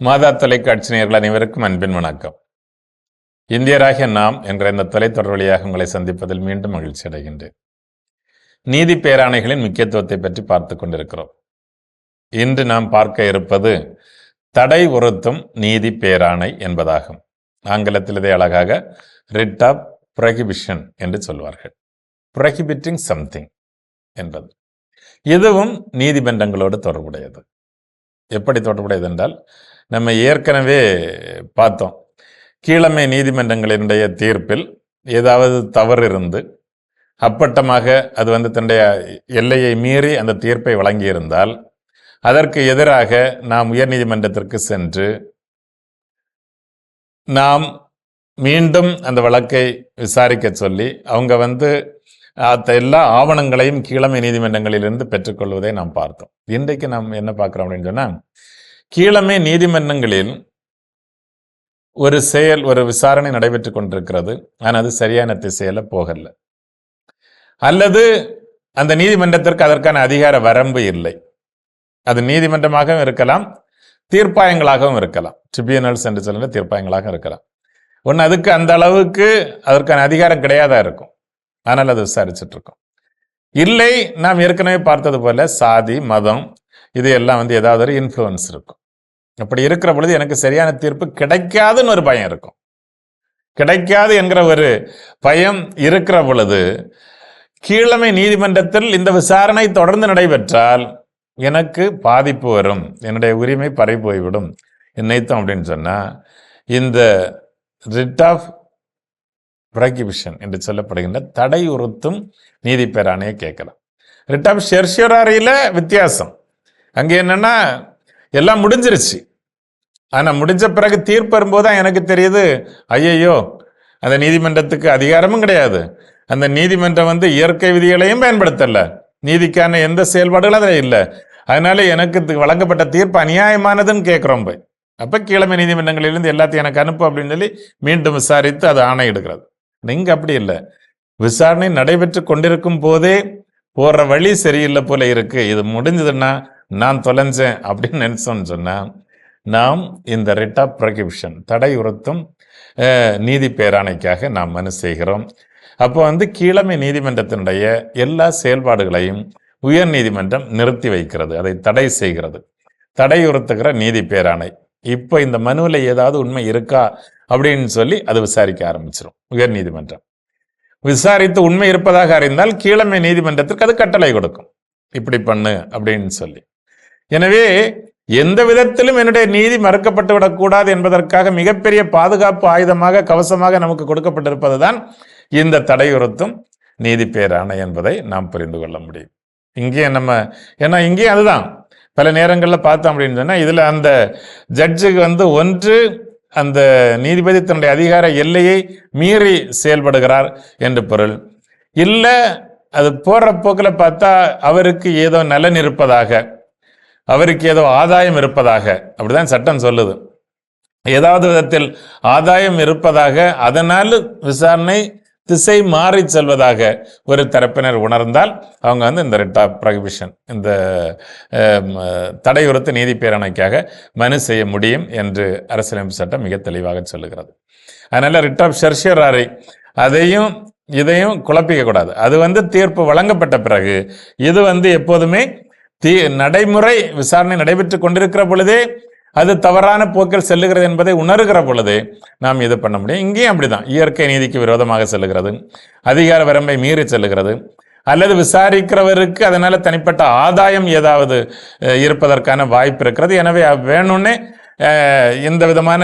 மாதா தொலைக்காட்சி நேர்கள் அனைவருக்கும் அன்பின் வணக்கம். இந்தியராகிய நாம் என்ற இந்த தொலைத்தொடர் வழியாக உங்களை சந்திப்பதில் மீண்டும் மகிழ்ச்சி அடைகின்றேன். நீதி பேராணைகளின் முக்கியத்துவத்தை பற்றி பார்த்து கொண்டிருக்கிறோம். இன்று நாம் பார்க்க இருப்பது தடை உறுத்தும் நீதி பேராணை என்பதாகும். ஆங்கிலத்தில் இதை அழகாக ரிட் ஆஃப் ப்ரொஹிபிஷன் என்று சொல்வார்கள். ப்ரொஹிபிட்டிங் சம்திங் என்பது. இதுவும் நீதிமன்றங்களோடு தொடர்புடையது. எப்படி தொடர்புடையது என்றால் நம்ம ஏற்கனவே பார்த்தோம். கீழமை நீதிமன்றங்களினுடைய தீர்ப்பில் ஏதாவது தவறு இருந்து அப்பட்டமாக அது வந்து தன்னுடைய எல்லையை மீறி அந்த தீர்ப்பை வழங்கியிருந்தால் அதற்கு எதிராக நாம் உயர்நீதிமன்றத்திற்கு சென்று நாம் மீண்டும் அந்த வழக்கை விசாரிக்க சொல்லி அவங்க வந்து எல்லா ஆவணங்களையும் கீழமை நீதிமன்றங்களிலிருந்து பெற்றுக்கொள்வதை நாம் பார்த்தோம். இன்றைக்கு நாம் என்ன பார்க்குறோம் அப்படின்னு சொன்னால் கீழமை நீதிமன்றங்களில் ஒரு செயல் ஒரு விசாரணை நடைபெற்று கொண்டிருக்கிறது. ஆனால் அது சரியான திசையில போகல. அல்லது அந்த நீதிமன்றத்திற்கு அதற்கான அதிகார வரம்பு இல்லை. அது நீதிமன்றமாகவும் இருக்கலாம் தீர்ப்பாயங்களாகவும் இருக்கலாம். ட்ரிபியூனல்ஸ் என்று சொல்லுற தீர்ப்பாயங்களாக இருக்கலாம். ஒன்று அதுக்கு அந்த அளவுக்கு அதற்கான அதிகாரம் கிடையாதா இருக்கும். ஆனால் அதை விசாரிச்சுட்டு இருக்கோம் இல்லை நாம் ஏற்கனவே பார்த்தது போல சாதி மதம் இது எல்லாம் வந்து ஏதாவது ஒரு இன்ஃப்ளூயன்ஸ் இருக்கும். அப்படி இருக்கிற பொழுது எனக்கு சரியான தீர்ப்பு கிடைக்காதுன்னு ஒரு பயம் இருக்கும். கிடைக்காது என்கிற ஒரு பயம் இருக்கிற பொழுது கீழமை நீதிமன்றத்தில் இந்த விசாரணை தொடர்ந்து நடைபெற்றால் எனக்கு பாதிப்பு வரும். என்னுடைய உரிமை பறை போய்விடும் என்னைத்தோம் அப்படின்னு சொன்னால் இந்த ரிட் ஆஃப் ப்ரகிபிஷன் என்று சொல்லப்படுகின்ற தடை உறுத்தும் நீதி பேராணையை கேட்கலாம். ரிட் ஆஃப் ஷெர்ஷராரியில் வித்தியாசம். அங்கே என்னென்னா எல்லாம் முடிஞ்சிருச்சு. ஆனால் முடிஞ்ச பிறகு தீர்ப்பு வரும்போது தான் எனக்கு தெரியுது ஐயையோ அந்த நீதிமன்றத்துக்கு அதிகாரமும் கிடையாது. அந்த நீதிமன்றம் வந்து இயற்கை விதிகளையும் பயன்படுத்தலை. நீதிக்கான எந்த செயல்பாடுகளும் அதில் இல்லை. அதனால எனக்கு தி- வழங்கப்பட்ட தீர்ப்பு அநியாயமானதுன்னு கேட்குறோம் போய். அப்போ கிழமை நீதிமன்றங்களிலிருந்து எல்லாத்தையும் எனக்கு அனுப்பு அப்படின்னு சொல்லி மீண்டும் விசாரித்து அது ஆணையிடுகிறது. நீங்க அப்படி இல்லை. விசாரணை நடைபெற்று கொண்டிருக்கும் போதே போற வழி சரியில்லை போல இருக்கு. இது முடிஞ்சதுன்னா நான் தொலைஞ்சேன் அப்படின்னு நினைச்சோம்னு சொன்னா நாம் இந்த ரிட் ஆஃப் ப்ரொகிபிஷன் தடை உறுத்தும் நீதி பேராணைக்காக நாம் மனு செய்கிறோம். அப்போ வந்து கீழமை நீதிமன்றத்தினுடைய எல்லா செயல்பாடுகளையும் உயர் நீதிமன்றம் நிறுத்தி வைக்கிறது. அதை தடை செய்கிறது. தடையுறுத்துகிற நீதி பேராணை. இப்போ இந்த மனுவில் ஏதாவது உண்மை இருக்கா? அப்படின்னு சொல்லி அது விசாரிக்க ஆரம்பிச்சிடும் உயர் நீதிமன்றம். விசாரித்து உண்மை இருப்பதாக அறிந்தால் கீழமை நீதிமன்றத்திற்கு அது கட்டளை கொடுக்கும். இப்படி பண்ணு அப்படின்னு சொல்லி. எனவே எந்த விதத்திலும் என்னுடைய நீதி மறுக்கப்பட்டு விடக்கூடாது என்பதற்காக மிகப்பெரிய பாதுகாப்பு ஆயுதமாக கவசமாக நமக்கு கொடுக்கப்பட்டிருப்பதுதான் இந்த தடையுறுத்தும் நீதி பேராணை என்பதை நாம் புரிந்து கொள்ள முடியும். இங்கே நம்ம ஏன்னா இங்கேயும் அதுதான். பல நேரங்களில் பார்த்தோம் அப்படின்னு சொன்னால் இதில் அந்த ஜட்ஜுக்கு வந்து ஒன்று அந்த நீதிபதி தன்னுடைய அதிகார எல்லையை மீறி செயல்படுகிறார் என்று பொருள். இல்லை அது போற போக்கில் பார்த்தா அவருக்கு ஏதோ நலன் இருப்பதாக அவருக்கு ஏதோ ஆதாயம் இருப்பதாக அப்படிதான் சட்டம் சொல்லுது. ஏதாவது விதத்தில் ஆதாயம் இருப்பதாக அதனால் விசாரணை திசை மாறி செல்வதாக ஒரு தரப்பினர் உணர்ந்தால் அவங்க வந்து இந்த ரிட் ஆஃப் ப்ரொஹிபிஷன் இந்த தடையுறுத்து நீதி பேரணைக்காக மனு செய்ய முடியும் என்று அரசியலமைப்பு சட்டம் மிக தெளிவாக சொல்லுகிறது. அதனால் ரிட் ஆஃப் ஷெர்ஷியராரை அதையும் இதையும் குழப்பிக்கக்கூடாது அது வந்து தீர்ப்பு வழங்கப்பட்ட பிறகு இது வந்து எப்போதுமே தீ நடைமுறை விசாரணை நடைபெற்று கொண்டிருக்கிற பொழுதே அது தவறான போக்கில் செல்லுகிறது என்பதை உணர்கிற பொழுது நாம் இது பண்ண முடியும். இங்கேயும் அப்படிதான். இயற்கை நீதிக்கு விரோதமாக செல்லுகிறது. அதிகார வரம்பை மீறி செல்லுகிறது. அல்லது விசாரிக்கிறவருக்கு அதனால தனிப்பட்ட ஆதாயம் ஏதாவது இருப்பதற்கான வாய்ப்பு இருக்கிறது. எனவே வேணும்னே இந்த விதமான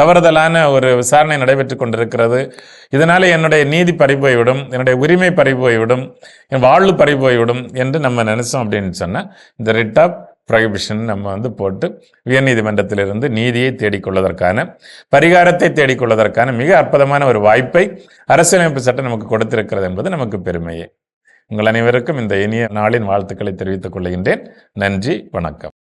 தவறுதலான ஒரு விசாரணை நடைபெற்று கொண்டிருக்கிறது. இதனால் என்னுடைய நீதி பறிபோய்விடும் என்னுடைய உரிமை பறிபோய்விடும் என் வாழ்வு பறிபோய்விடும் என்று நம்ம நினைச்சோம் அப்படின்னு சொன்னால் இந்த ரிட் ஆஃப் ப்ரொஹிபிஷன் நம்ம வந்து போட்டு உயர்நீதிமன்றத்திலிருந்து நீதியை தேடிக்கொள்வதற்கான பரிகாரத்தை தேடிக்கொள்வதற்கான மிக அற்புதமான ஒரு வாய்ப்பை அரசியலமைப்பு சட்டம் நமக்கு கொடுத்திருக்கிறது என்பது நமக்கு பெருமையே. உங்கள் அனைவருக்கும் இந்த இனிய நாளின் வாழ்த்துக்களை தெரிவித்துக் கொள்கின்றேன். நன்றி வணக்கம்.